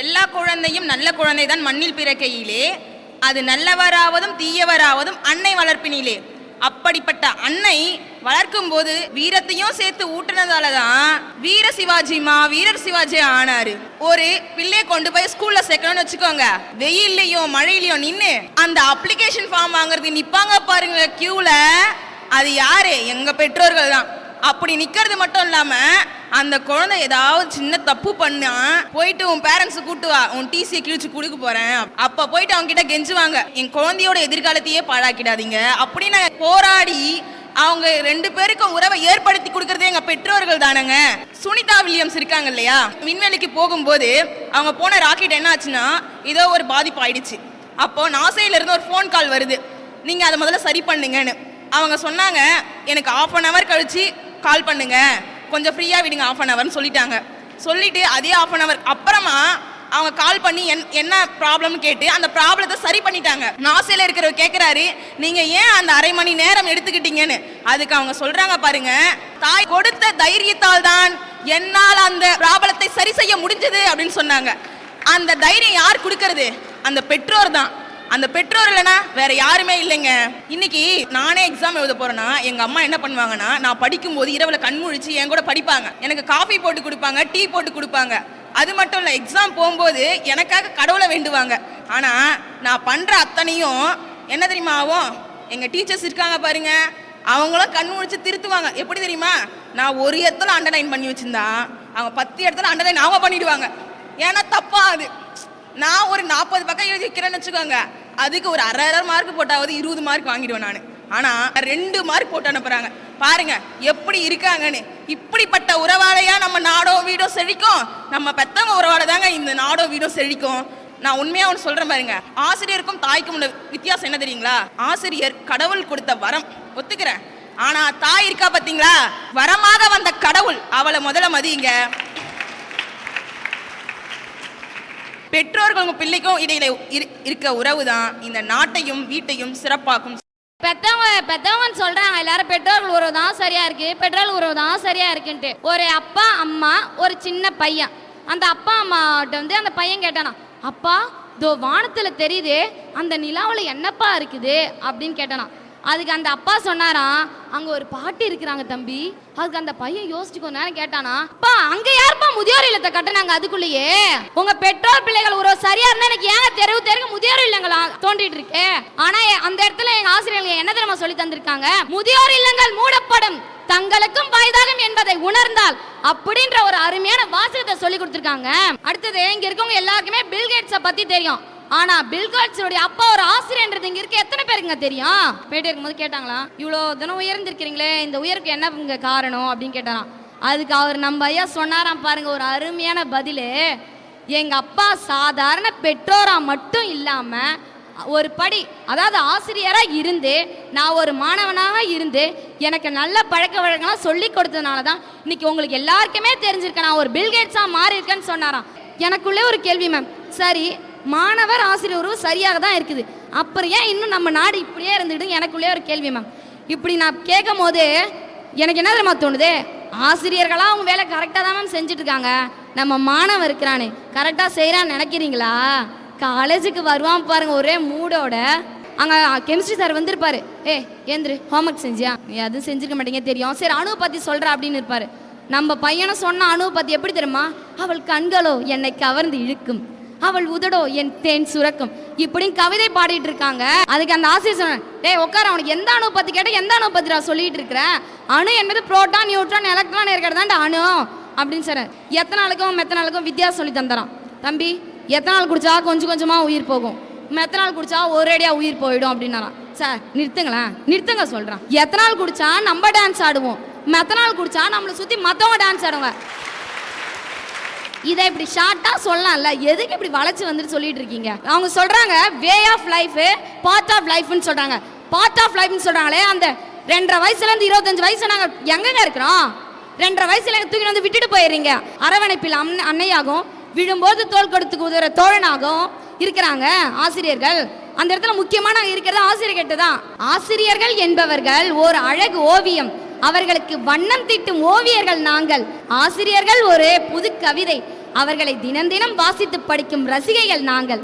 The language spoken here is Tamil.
எல்லா குழந்தையும் நல்ல குழந்தை தான் மண்ணில் பிறக்கையிலே. அது நல்லவராவதும் தீயவராவதும் அன்னை வளர்ப்பினிலே. அப்படிப்பட்ட அன்னை வளர்க்கும் போது வீரத்தையும் சேர்த்து ஊட்டினதால தான் வீர சிவாஜிமா வீரர் சிவாஜி ஆனாரு. ஒரு பிள்ளைய கொண்டு போய் ஸ்கூல்ல சேர்க்கணும்னு வச்சுக்கோங்க. வெயில்லையோ மழையிலையோ நின்று அந்த அப்ளிகேஷன் ஃபார்ம் வாங்குறது நிப்பாங்க பாருங்க கியூல அது யாரு? எங்க பெற்றோர்கள் தான் அப்படி நிக்கிறது மட்டும் இல்லாம அந்த குழந்தை ஏதாவது சின்ன தப்பு பண்ணா போயிட்டு உன் பேரண்ட்ஸ் கூட்டு வா உன் டிசியை கிழிச்சு கொடுக்க போறேன். அப்ப போயிட்டு அவங்க கிட்ட கெஞ்சுவாங்க என் குழந்தையோட எதிர்காலத்தையே பாழாக்கிடாதீங்க. அப்படின்னு போராடி அவங்க ரெண்டு பேருக்கும் உறவை ஏற்படுத்தி கொடுக்கறதே எங்க பெற்றோர்கள் தானங்க. சுனிதா வில்லியம்ஸ் இருக்காங்க இல்லையா? விண்வெளிக்கு போகும்போது அவங்க போன ராக்கெட் என்ன ஆச்சுன்னா ஏதோ ஒரு பாதிப்பு ஆயிடுச்சு. அப்போ நாசையில இருந்து ஒரு ஃபோன் கால் வருது. நீங்க அதை முதல்ல சரி பண்ணுங்கன்னு. அவங்க சொன்னாங்க எனக்கு ஆஃப் அன் ஹவர் கழிச்சு கால் பண்ணுங்க. கொஞ்சம் ஃப்ரீயாக விடுங்க ஆஃப் அன் ஹவர்னு சொல்லிட்டாங்க. சொல்லிட்டு அதே ஆஃப் அன் ஹவர் அப்புறமா அவங்க கால் பண்ணி என் என்ன ப்ராப்ளம்னு கேட்டு அந்த ப்ராப்ளத்தை சரி பண்ணிட்டாங்க. நாசையில் இருக்கிறவர் கேட்குறாரு நீங்கள் ஏன் அந்த அரை மணி நேரம் எடுத்துக்கிட்டீங்கன்னு? அதுக்கு அவங்க சொல்கிறாங்க பாருங்க தாய் கொடுத்த தைரியத்தால் தான் என்னால் அந்த ப்ராப்ளத்தை சரி செய்ய முடிஞ்சது அப்படின்னு சொன்னாங்க. அந்த தைரியம் யார் கொடுக்கறது? அந்த பெற்றோர் தான். அந்த பெற்றோர் இல்லைன்னா வேற யாருமே இல்லைங்க. இன்னைக்கு நானே எக்ஸாம் எழுத போறேன்னா எங்க அம்மா என்ன பண்ணுவாங்கன்னா நான் படிக்கும்போது இரவுல கண்முழிச்சு என் கூட படிப்பாங்க. எனக்கு காஃபி போட்டு கொடுப்பாங்க டீ போட்டு கொடுப்பாங்க. அது மட்டும் இல்லை எக்ஸாம் போகும்போது எனக்காக கடவுளை வேண்டுவாங்க. ஆனா நான் பண்ற அத்தனையும் என்ன தெரியுமா ஆகும்? எங்க டீச்சர்ஸ் இருக்காங்க பாருங்க. அவங்களும் கண் முழிச்சு திருத்துவாங்க. எப்படி தெரியுமா? நான் ஒரு இடத்துல அண்டர்லைன் பண்ணி வச்சிருந்தா அவங்க பத்து இடத்துல அண்டர்லைன் அவங்க பண்ணிடுவாங்க. ஏன்னா தப்பா அது. நான் ஒரு நாற்பது பக்கம் எழுதி வைக்கிறேன்னு வச்சுக்கோங்க. அதுக்கு ஒரு அரை அரை மார்க் போட்டாவது இருபது மார்க் வாங்கிடுவேன் நான். ஆனால் ரெண்டு மார்க் போட்டு அனுப்புறாங்க. பாருங்க எப்படி இருக்காங்கன்னு. இப்படிப்பட்ட உறவாளையா நம்ம நாடோ வீடோ செழிக்கும். நம்ம பெத்தவங்க உறவால தாங்க இந்த நாடோ வீடோ செழிக்கும். நான் உண்மையா ஒன்று சொல்றேன் பாருங்க. ஆசிரியருக்கும் தாய்க்கும் உள்ள வித்தியாசம் என்ன தெரியுங்களா? ஆசிரியர் கடவுள் கொடுத்த வரம். ஒத்துக்கிறேன். ஆனா தாய் இருக்கா பாத்தீங்களா? வரமாக வந்த கடவுள். அவளை முதல்ல மதியுங்க. பெற்றோர்கள் உங்கள் பிள்ளைக்கும் இடையில இரு- இருக்க உறவு தான் இந்த நாட்டையும் வீட்டையும் சிறப்பாக்கும். பெத்தவங்க பெத்தவங்கன்னு சொல்றாங்க. எல்லாரும் பெற்றோர்கள் உறவு தான் சரியா இருக்கு. பெற்றோர்கள் உறவு தான் சரியா இருக்குன்ட்டு. ஒரு அப்பா அம்மா ஒரு சின்ன பையன். அந்த அப்பா அம்மாட்ட வந்து அந்த பையன் கேட்டானா அப்பா இதோ வானத்துல தெரியுது அந்த நிலாவில் என்னப்பா இருக்குது? அப்படின்னு கேட்டானா. அதுக்கு அந்த அப்பா சொன்னாராம் அங்க ஒரு பாட்டி இருக்கிறாங்க தம்பி. அதுக்கு அந்த பையன் யோசிச்சு கொஞ்ச நேரம் கேட்டானா அப்பா அங்க யாருப்பா முதியோர் இல்லத்தை கட்டினாங்க அதுக்குள்ளேயே? உங்க பெற்றோர் பிள்ளைகள் உறவு சரியா இருந்தா எனக்கு ஏன் தெருவு தெருக்கு முதியோர் இல்லங்களா தோண்டிட்டு இருக்கு? ஆனா அந்த இடத்துல எங்க ஆசிரியர்கள் என்ன தெரியுமா சொல்லி தந்திருக்காங்க? முதியோர் இல்லங்கள் மூடப்படும். தங்களுக்கும் வயதாகும் என்பதை உணர்ந்தால் அப்படின்ற ஒரு அருமையான வாசகத்தை சொல்லி கொடுத்திருக்காங்க. அடுத்தது இங்க இருக்கவங்க எல்லாருக்குமே பில்கேட்ஸ பத்தி தெரியும். ஆனா பில்காட்ஸோடைய அப்பா ஒரு ஆசிரியர்ன்றது இங்க இருக்க எத்தனை பேருக்குங்க தெரியும்? போயிட்டு இருக்கும்போது கேட்டாங்களா இவ்வளோ தினம் உயர்ந்திருக்கிறீங்களே இந்த உயருக்கு என்ன இங்க காரணம்? அப்படின்னு கேட்டாராம். அதுக்கு அவர் நம்ம ஐயா சொன்னாராம் பாருங்க ஒரு அருமையான பதிலு. எங்க அப்பா சாதாரண பெற்றோரா மட்டும் இல்லாம ஒரு படி அதாவது ஆசிரியரா இருந்து நான் ஒரு மாணவனாக இருந்து எனக்கு நல்ல பழக்க வழக்கம்லாம் சொல்லி கொடுத்ததுனால தான் இன்னைக்கு உங்களுக்கு எல்லாருக்குமே தெரிஞ்சிருக்கேன் நான் ஒரு பில்கேட்ஸாக மாறி இருக்கேன்னு சொன்னாராம். எனக்குள்ளே ஒரு கேள்வி மேம் சரி மாணவர் ஆசிரியர் உறவு சரியாக தான் இருக்குது. அப்புறம் ஏன் இன்னும் நம்ம நாடு இப்படியே இருந்துக்கிட்டு எனக்குள்ளே ஒரு கேள்வி மேம் இப்படி நான் கேட்கும் போது எனக்கு என்ன தெரியுமா தோணுது? ஆசிரியர்களாக அவங்க வேலை கரெக்டாக தான் மேம் செஞ்சுட்டு இருக்காங்க நம்ம மாணவன் இருக்கிறானே. கரெக்டாக செய்கிறான்னு நினைக்கிறீங்களா? காலேஜுக்கு வருவான் பாருங்க ஒரே மூடோட. அங்கே கெமிஸ்ட்ரி சார் வந்திருப்பாரு. ஏ ஏந்திரு ஹோம்ஒர்க் செஞ்சியா? நீ அதுவும் செஞ்சிருக்க மாட்டேங்க தெரியும். சரி அணுவை பற்றி சொல்கிற அப்படின்னு இருப்பாரு. நம்ம பையனை சொன்ன அணுவை பற்றி எப்படி தெரியுமா? அவள் கண்களோ என்னை கவர்ந்து இழுக்கும். அவள் உதடோ என் தேன் சுரக்கும். இப்படின்னு கவிதை பாடிட்டு இருக்காங்க. அதுக்கு அந்த ஆசிரியர் சொன்னேன் டேய் உட்கார அவனுக்கு எந்த அணு பத்தி கேட்ட எந்த அணு பத்தி நான் சொல்லிட்டு இருக்கிறேன் அணு என்பது புரோட்டான் நியூட்ரான் எலக்ட்ரான் இருக்கிறதாண்ட அணு. அப்படின்னு சொல்ல எத்தனை நாளுக்கும் மெத்த நாளுக்கும் வித்தியாசம் சொல்லி தந்துறான். தம்பி எத்தனை நாள் குடிச்சா கொஞ்சம் கொஞ்சமா உயிர் போகும்? மெத்த நாள் குடிச்சா ஒரேடியா உயிர் போயிடும் அப்படின்னாராம். சார் நிறுத்துங்களேன். நிறுத்துங்க சொல்றான். நாள் குடிச்சா நம்ம டான்ஸ் ஆடுவோம். மெத்த நாள் குடிச்சா நம்மளை சுத்தி மத்தவங்க டான்ஸ் ஆடுவாங்க. இதை இப்படி ஷார்ட்டா சொல்லலாம்ல. எதுக்கு இப்படி வளைச்சு வந்துட்டு சொல்லிட்டு இருக்கீங்க? அவங்க சொல்றாங்க way of life part of லைஃப்னு சொல்றாங்க. பார்ட் ஆஃப் லைஃப்னு சொல்றாங்களே அந்த ரெண்டரை வயசுல இருந்து இருபத்தஞ்சு வயசு நாங்க எங்கங்க இருக்கிறோம்? ரெண்டரை வயசுல எங்க தூக்கி வந்து விட்டுட்டு போயிடுறீங்க. அரவணைப்பில் அன்னை அன்னையாகும். விழும்போது தோல் கொடுத்துக்கு உதவுற தோழனாகும் இருக்கிறாங்க ஆசிரியர்கள். அந்த இடத்துல முக்கியமான இருக்கிறது ஆசிரியர் கிட்ட தான் ஆசிரியர்கள் என்பவர்கள் ஒரு அழகு ஓவியம். அவர்களுக்கு வண்ணம் தீட்டும் ஓவியர்கள் நாங்கள். ஆசிரியர்கள் ஒரு புது கவிதை. அவர்களை தினம் தினம் வாசித்து படிக்கும் ரசிகைகள் நாங்கள்.